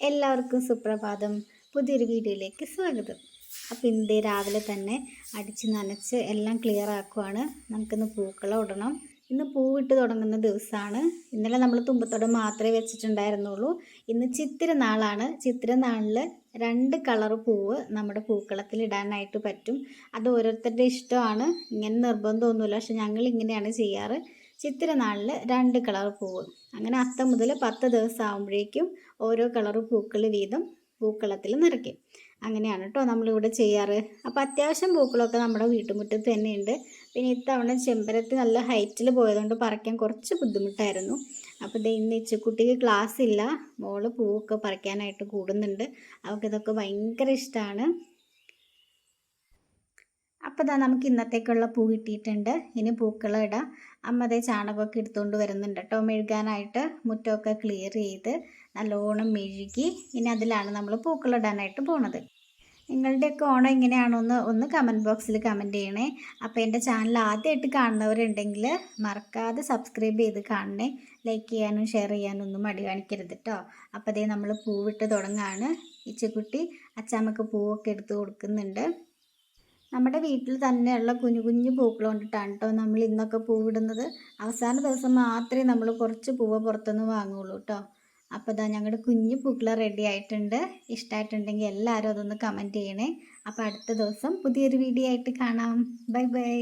എല്ലാവർക്കും സുപ്രഭാതം. പുതിയൊരു വീഡിയോയിലേക്ക് സ്വാഗതം. അപ്പോൾ ഇന്ത്യ രാവിലെ തന്നെ അടിച്ച് നനച്ച് എല്ലാം ക്ലിയർ ആക്കുവാണ്. നമുക്കിന്ന് പൂക്കളം ഇടണം. ഇന്ന് പൂവിട്ട് തുടങ്ങുന്ന ദിവസമാണ് ഇന്നലെ നമ്മൾ തുമ്പത്തോടെ മാത്രമേ വെച്ചിട്ടുണ്ടായിരുന്നുള്ളൂ. ഇന്ന് ചിത്തിര നാളാണ്. രണ്ട് കളർ പൂവ് നമ്മുടെ പൂക്കളത്തിൽ ഇടാനായിട്ട് പറ്റും. അത് ഓരോരുത്തരുടെ ഇഷ്ടമാണ്. ഇങ്ങനെ നിർബന്ധമൊന്നുമില്ല. പക്ഷെ ഞങ്ങൾ ഇങ്ങനെയാണ് ചെയ്യാറ്. ചിത്തിര നാളിൽ രണ്ട് കളർ പൂവ്. അങ്ങനെ അത്തം മുതൽ പത്ത് ദിവസം ആകുമ്പോഴേക്കും ഓരോ കളർ പൂക്കൾ വീതം പൂക്കളത്തിൽ നിറയ്ക്കും. അങ്ങനെയാണ് കേട്ടോ നമ്മളിവിടെ ചെയ്യാറ്. അപ്പോൾ അത്യാവശ്യം പൂക്കളൊക്കെ നമ്മുടെ വീട്ടുമുറ്റത്ത് തന്നെയുണ്ട്. പിന്നെ ഇത്തവണ ചെമ്പരത്തി നല്ല ഹൈറ്റിൽ പോയതുകൊണ്ട് പറിക്കാൻ കുറച്ച് ബുദ്ധിമുട്ടായിരുന്നു. അപ്പോൾ ദേ ഇന്ന് ഇച്ചക്കുട്ടിക്ക് ക്ലാസ് ഇല്ല മോൾ പൂവൊക്കെ പറിക്കാനായിട്ട് കൂടുന്നുണ്ട്. അവൾക്കിതൊക്കെ ഭയങ്കര ഇഷ്ടമാണ് അപ്പോൾ ഇതാ നമുക്ക് ഇന്നത്തേക്കുള്ള പൂ കിട്ടിയിട്ടുണ്ട്. ഇനി പൂക്കൾ ഇടാം. അമ്മ അതേ ചാണകമൊക്കെ എടുത്തുകൊണ്ട് വരുന്നുണ്ട് കേട്ടോ. മെഴുകാനായിട്ട് മുറ്റമൊക്കെ ക്ലിയർ ചെയ്ത് നല്ലോണം മെഴുകി ഇനി അതിലാണ് നമ്മൾ പൂക്കൾ ഇടാനായിട്ട് പോണത്. നിങ്ങളുടെയൊക്കെ ഓണം എങ്ങനെയാണോ ഒന്ന് ഒന്ന് കമന്റ് ബോക്സിൽ കമന്റ് ചെയ്യണേ. അപ്പോൾ എന്റെ ചാനൽ ആദ്യമായിട്ട് കാണുന്നവരുണ്ടെങ്കിൽ മറക്കാതെ സബ്സ്ക്രൈബ് ചെയ്ത് കാണണേ. ലൈക്ക് ചെയ്യാനും ഷെയർ ചെയ്യാനും ഒന്നും മടി കാണിക്കരുത് കേട്ടോ. അപ്പോൾ അതേ നമ്മൾ പൂവിട്ട് തുടങ്ങാണ്. ഇച്ചക്കുട്ടി അച്ചാമ്മക്ക് പൂവൊക്കെ എടുത്ത് കൊടുക്കുന്നുണ്ട്. നമ്മുടെ വീട്ടിൽ തന്നെയുള്ള കുഞ്ഞു കുഞ്ഞു പൂക്കൾ കൊണ്ടിട്ടാണ് കേട്ടോ നമ്മൾ ഇന്നൊക്കെ പൂവിടുന്നത്. അവസാന ദിവസം മാത്രമേ നമ്മൾ കുറച്ച് പൂവ് പുറത്തുനിന്ന് വാങ്ങുള്ളൂ കേട്ടോ അപ്പോൾ ഇതാ ഞങ്ങളുടെ കുഞ്ഞു പൂക്കൾ റെഡി ആയിട്ടുണ്ട്. ഇഷ്ടമായിട്ടുണ്ടെങ്കിൽ എല്ലാവരും അതൊന്ന് കമന്റ് ചെയ്യണേ. അപ്പോൾ അടുത്ത ദിവസം പുതിയൊരു വീഡിയോ ആയിട്ട് കാണാം. Bye bye